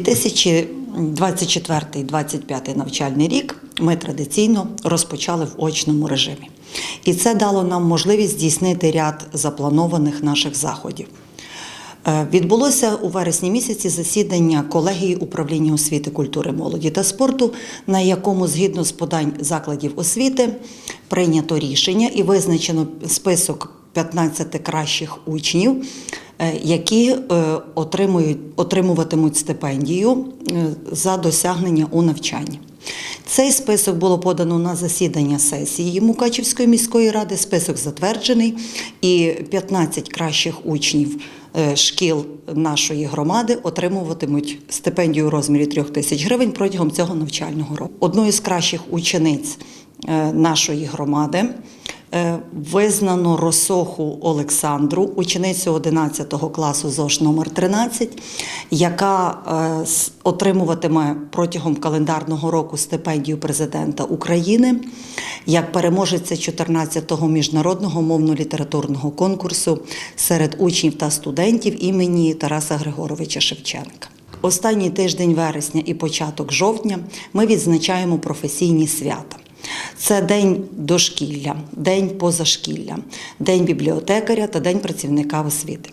2024-2025 навчальний рік ми традиційно розпочали в очному режимі. І це дало нам можливість здійснити ряд запланованих наших заходів. Е, Відбулося у вересні місяці засідання колегії управління освіти, культури, молоді та спорту, на якому, згідно з подань закладів освіти, прийнято рішення і визначено список 15 кращих учнів, які е, отримують, отримуватимуть стипендію е, за досягнення у навчанні. Цей список було подано на засідання сесії Мукачівської міської ради. Список затверджений, і 15 кращих учнів е, шкіл нашої громади отримуватимуть стипендію у розмірі 3 тисяч гривень протягом цього навчального року. Одною з кращих учениць е, нашої громади е, визнано Росоху Олександру, ученицю 11 класу ЗОШ номер 13, яка е, отримуватиме протягом календарного року стипендію президента України як переможеця 14-го міжнародного мовно-літературного конкурсу серед учнів та студентів імені Тараса Григоровича Шевченка. Останній тиждень вересня і початок жовтня ми відзначаємо професійні свята. Це день дошкілля, день позашкілля, день бібліотекаря та день працівника освіти.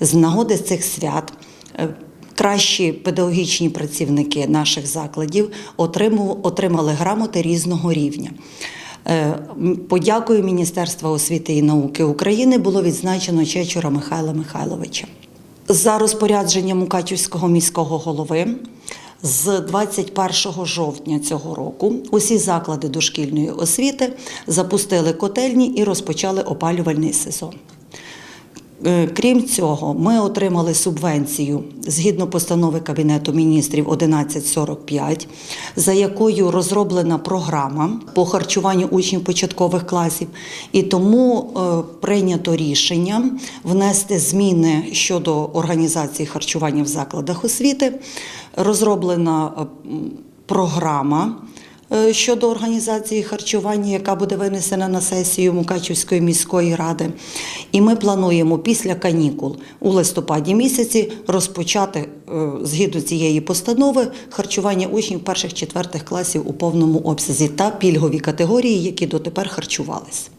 З нагоди цих свят е, кращі педагогічні працівники наших закладів отримали грамоти різного рівня. Е, Подякою Міністерства освіти і науки України було відзначено Чечура Михайла Михайловича. За розпорядженням Мукачівського міського голови з 21 жовтня цього року усі заклади дошкільної освіти запустили котельні і розпочали опалювальний сезон. Е, Крім цього, ми отримали субвенцію згідно постанови Кабінету міністрів 1145, за якою розроблена програма по харчуванню учнів початкових класів, і тому е, прийнято рішення внести зміни щодо організації харчування в закладах освіти. Розроблена е, програма щодо організації харчування, яка буде винесена на сесію Мукачівської міської ради. І ми плануємо після канікул у листопаді місяці розпочати е, згідно цієї постанови харчування учнів перших четвертих класів у повному обсязі та пільгові категорії, які дотепер харчувалися.